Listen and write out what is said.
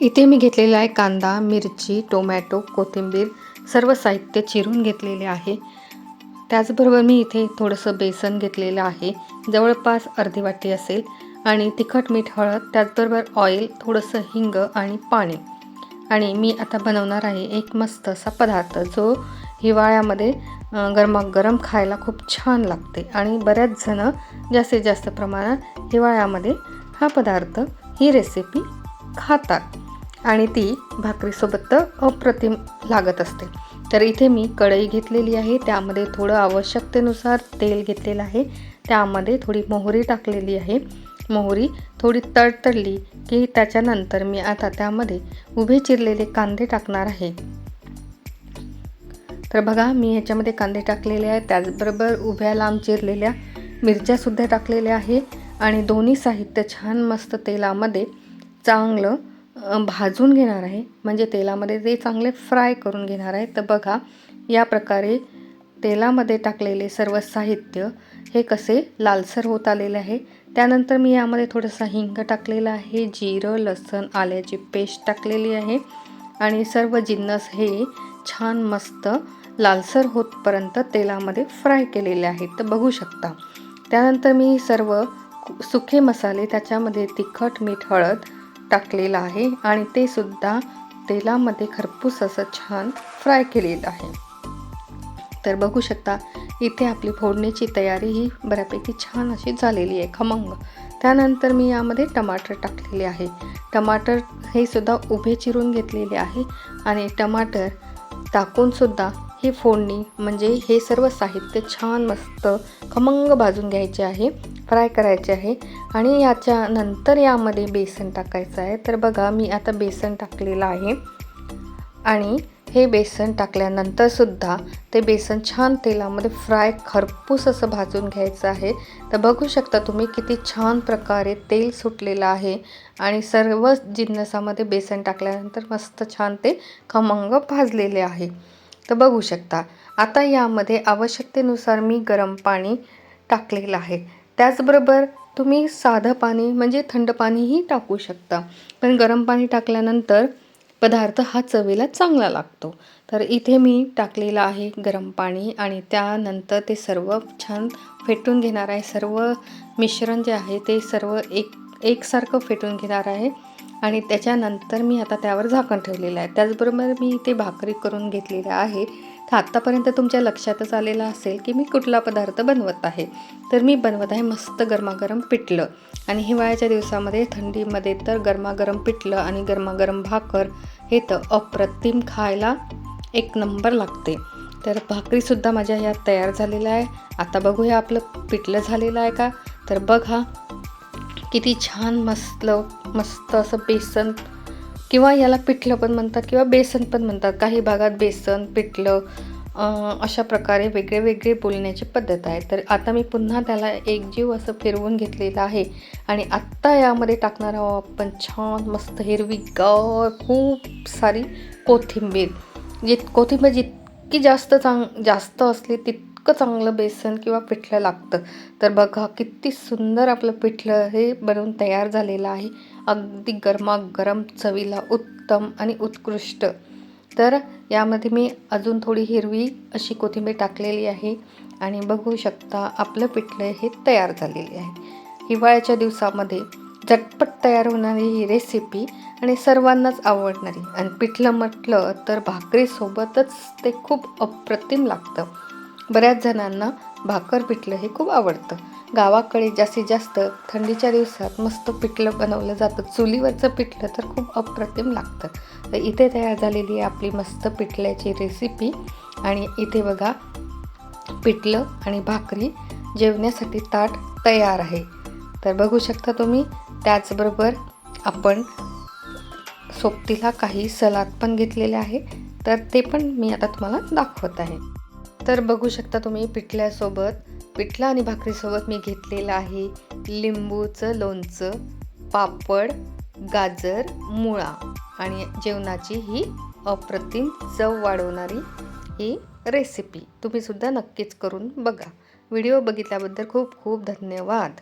इथे मी घेतलेला आहे कांदा मिरची टोमॅटो कोथिंबीर सर्व साहित्य चिरून घेतलेले आहे. त्याचबरोबर मी इथे थोडंसं बेसन घेतलेलं आहे. जवळपास अर्धी वाटी असेल. आणि तिखट मीठ हळद त्याचबरोबर ऑइल थोडंसं हिंग आणि पाणी. आणि मी आता बनवणार आहे एक मस्त असा पदार्थ जो हिवाळ्यामध्ये गरमागरम खायला खूप छान लागते. आणि बऱ्याच जणं जास्तीत जास्त प्रमाणात हिवाळ्यामध्ये हा पदार्थ ही रेसिपी खातात. आणि ती भाकरीसोबत अप्रतिम लागत असते. तर इथे मी कढई घेतलेली आहे त्यामध्ये थोडं आवश्यकतेनुसार तेल घेतलेलं आहे त्यामध्ये थोडी मोहरी टाकलेली आहे. मोहरी थोडी तडतडली की त्याच्यानंतर मी आता त्यामध्ये उभे चिरलेले कांदे टाकणार आहे. तर बघा मी ह्याच्यामध्ये कांदे टाकलेले आहेत त्याचबरोबर उभ्या लांब चिरलेल्या मिरच्यासुद्धा टाकलेल्या आहे आणि दोन्ही साहित्य छान मस्त तेलामध्ये चांगलं भाजून घेणार आहे. म्हणजे तेलामध्ये ते चांगले फ्राय करून घेणार आहे. तर बघा या प्रकारे तेलामध्ये टाकलेले सर्व साहित्य हे कसे लालसर होत आलेले आहे. त्यानंतर मी यामध्ये थोडंसं हिंग टाकलेलं आहे जिरं लसण आल्याची पेस्ट टाकलेली आहे. आणि सर्व जिन्नस हे छान मस्त लालसर होतपर्यंत तेलामध्ये फ्राय केलेले आहेत. तर बघू शकता. त्यानंतर मी सर्व सुके सुखे मसाले त्याच्यामध्ये तिखट मीठ हळद टाकलेलं आहे आणि ते सुद्धा तेलामध्ये खरपूस असं छान फ्राय केलेलं आहे. तर बघू शकता इथे आपली फोडणीची तयारी ही बऱ्यापैकी छान अशी झालेली आहे खमंग. त्यानंतर मी यामध्ये टमाटर टाकलेले आहे. टमाटर हे सुद्धा उभे चिरून घेतलेले आहे आणि टमाटर टाकूनसुद्धा ही फोडणी म्हणजे हे सर्व साहित्य छान मस्त खमंग भाजून घ्यायचे आहे. फ्राय करायचे आहे. आणि याच्यानंतर यामध्ये बेसन टाकायचं आहे. तर बघा मी आता बेसन टाकलेलं आहे. आणि हे बेसन टाकल्यानंतर सुद्धा ते बेसन छान तेलामध्ये फ्राय खरपूस असं भाजून घ्यायचं आहे. तर बघू शकता तुम्ही किती छान प्रकारे तेल सुटलेलं आहे. आणि सर्व जिन्नसामध्ये बेसन टाकल्यानंतर मस्त छान ते खमंग भाजलेले आहे. तर बघू शकता आता यामध्ये आवश्यकतेनुसार मी गरम पाणी टाकलेलं आहे. त्याचबरोबर तुम्ही साधं पाणी म्हणजे थंड पाणीही टाकू शकता. पण गरम पाणी टाकल्यानंतर पदार्थ हा चवीला चांगला लागतो. तर इथे मी टाकलेलं आहे गरम पाणी आणि त्यानंतर ते सर्व छान फेटून घेणार आहे. सर्व मिश्रण जे आहे ते सर्व एक एकसारखं फेटून घेणार आहे. आणि त्याच्यानंतर मी आता त्यावर झाकण ठेवलेलं आहे. त्याचबरोबर मी इथे भाकरी करून घेतलेलं आहे. तर आत्तापर्यंत तुमच्या लक्षातच आलेलं असेल की मी कुठला पदार्थ बनवत आहे. तर मी बनवत आहे मस्त गरमागरम पिठलं. आणि हिवाळ्याच्या दिवसामध्ये थंडीमध्ये तर गरमागरम पिठलं आणि गरमागरम भाकर हे तर अप्रतिम खायला एक नंबर लागते. तर भाकरीसुद्धा माझ्या यात तयार झालेल्या आहे. आता बघूया आपलं पिठलं झालेलं आहे का? तर बघा किती छान मस्त मस्त असं बेसन किंवा याला पिठलं पण म्हणतात किंवा बेसन पण म्हणतात. काही भागात बेसन पिठलं अशा प्रकारे वेगळे वेगळे बोलण्याची पद्धत आहे. तर आता मी पुन्हा त्याला एकजीव असं फिरवून घेतलेलं आहे. आणि आत्ता यामध्ये टाकणार आहोत आपण छान मस्त हिरवीगार खूप सारी कोथिंबीर. जित कोथिंबीर जितकी जास्त चांग जास्त असली इतकं चांगलं बेसन किंवा पिठलं लागतं. तर बघा किती सुंदर आपलं पिठलं हे बनवून तयार झालेलं आहे. अगदी गरमागरम चवीला उत्तम आणि उत्कृष्ट. तर यामध्ये मी अजून थोडी हिरवी अशी कोथिंबीर टाकलेली आहे आणि बघू शकता आपलं पिठलं हे तयार झालेले आहे. हिवाळ्याच्या दिवसामध्ये झटपट तयार होणारी ही रेसिपी आणि सर्वांनाच आवडणारी. आणि पिठलं म्हटलं तर भाकरीसोबतच ते खूप अप्रतिम लागतं. बऱ्याच जणांना भाकर पिठलं हे खूप आवडतं. गावाकडे जास्तीत जास्त थंडीच्या दिवसात मस्त पिठलं बनवलं जातं. चुलीवरचं पिठलं तर खूप अप्रतिम लागतं. तर इथे तयार झालेली आहे आपली मस्त पिठल्याची रेसिपी आणि इथे बघा पिठलं आणि भाकरी जेवण्यासाठी ताट तयार आहे. तर बघू शकता तुम्ही त्याचबरोबर आपण सोबतीला काही सलाद पण घेतलेले आहे. तर ते पण मी आता तुम्हाला दाखवत आहे. तर बघू शकता तुम्ही पिठल्यासोबत पिठलं आणि भाकरीसोबत मी घेतलेलं आहे लिंबूचं लोणचं पापड गाजर मुळा आणि जेवणाची ही अप्रतिम चव वाढवणारी ही रेसिपी तुम्हीसुद्धा नक्कीच करून बघा. व्हिडिओ बघितल्याबद्दल खूप खूप धन्यवाद.